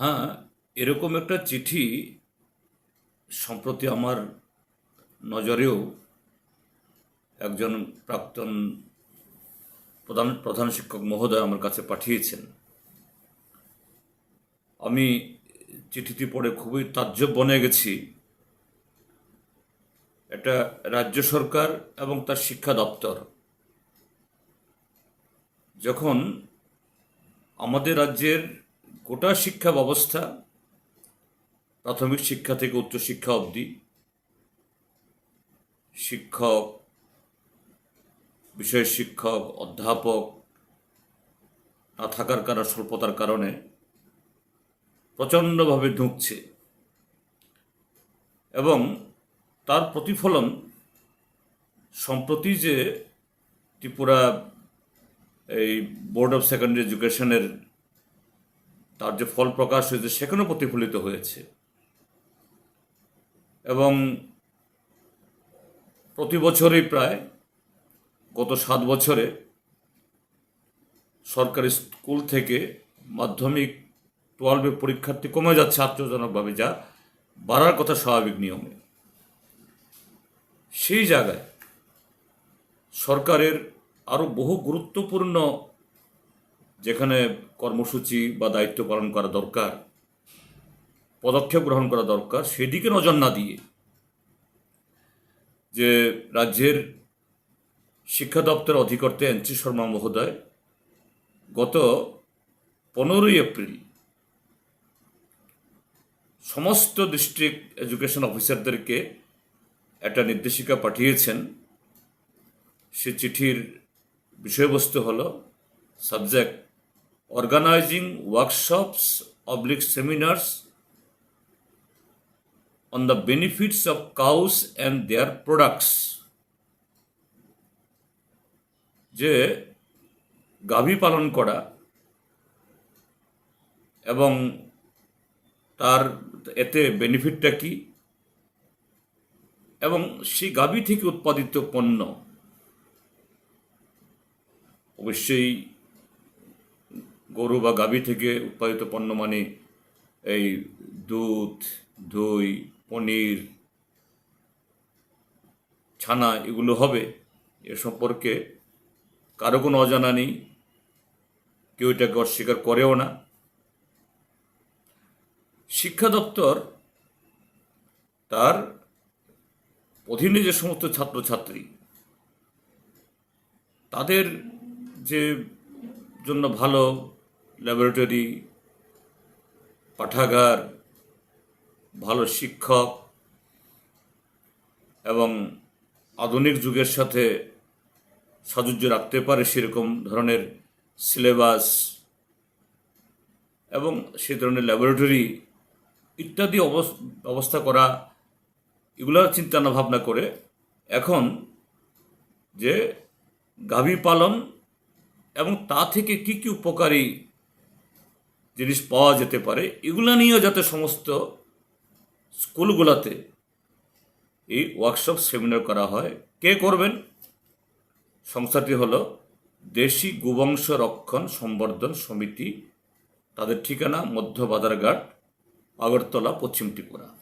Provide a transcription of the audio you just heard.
হ্যাঁ এরকম একটা চিঠি সম্প্রতি আমার নজরেও একজন প্রাক্তন প্রধান প্রধান শিক্ষক মহোদয় আমার কাছে পাঠিয়েছেন। আমি চিঠিটি পড়ে খুবই তাজ্জব বনে গেছি। এটা রাজ্য সরকার এবং তার শিক্ষা দপ্তর। যখন আমাদের রাজ্যের গোটা শিক্ষা ব্যবস্থা প্রাথমিক শিক্ষা থেকে উচ্চশিক্ষা অবধি শিক্ষক, বিষয় শিক্ষক, অধ্যাপক না থাকার কারণ, স্বল্পতার কারণে প্রচণ্ডভাবে ঢুকছে। এবং তার প্রতিফলন সম্প্রতি যে ত্রিপুরা এই বোর্ড অফ সেকেন্ডারি এডুকেশনের তার যে ফল প্রকাশ হয়েছে সেখানেও প্রতিফলিত হয়েছে। এবং প্রতি বছরই প্রায় গত সাত বছরে সরকারি স্কুল থেকে মাধ্যমিক টুয়েলভের পরীক্ষার্থী কমে যাচ্ছে আশ্চর্যজনকভাবে, যা বাড়ার কথা স্বাভাবিক নিয়মে। সেই জায়গায় সরকারের আরও বহু গুরুত্বপূর্ণ যেখানে কর্মসূচি বা দায়িত্ব পালন করা দরকার, পদক্ষেপ গ্রহণ করা দরকার, সেদিকে নজর না দিয়ে যে রাজ্যের শিক্ষা দপ্তরের অধিকর্তা এনসি শর্মা মহোদয় গত পনেরোই এপ্রিল সমস্ত ডিস্ট্রিক্ট এডুকেশন অফিসারদেরকে একটা নির্দেশিকা পাঠিয়েছেন। সে চিঠির বিষয়বস্তু হলো subject organising workshops oblique seminars on the benefits of cows and their products যে গাভী পালন করা এবং তার এতে বেনিফিটটা কি? এবং সেই গাভী থেকে উৎপাদিত পণ্য অবশ্যই গরু বা গাভী থেকে উৎপাদিত পণ্য মানে এই দুধ, দই, পনির, ছানা এগুলো হবে। এ সম্পর্কে কারও কোনো অজানা নেই। কেউ এটাকে অস্বীকার করেও না। শিক্ষা দপ্তর তার অধীনে যে সমস্ত ছাত্রছাত্রী, তাদের যে জন্য ভালো ল্যাবরেটরি পাঠাগার, ভালো শিক্ষক এবং আধুনিক যুগের সাথে সাযুজ্য রাখতে পারে সেরকম ধরনের সিলেবাস এবং সে ধরনের ল্যাবরেটরি ইত্যাদি ব্যবস্থা করা, এগুলোর চিন্তা ভাবনা করে এখন যে গাভী পালন এবং তা থেকে কি কি উপকারী জিনিস পাওয়া যেতে পারে, এগুলো নিয়েও যাতে সমস্ত স্কুলগুলোতে এই ওয়ার্কশপ সেমিনার করা হয়। কে করবেন? সংস্থাটি হলো দেশি গোবংশ রক্ষণ সম্বর্ধন সমিতি। তাদের ঠিকানা মধ্য বাজারঘাট, আগরতলা, পশ্চিম ত্রিপুরা।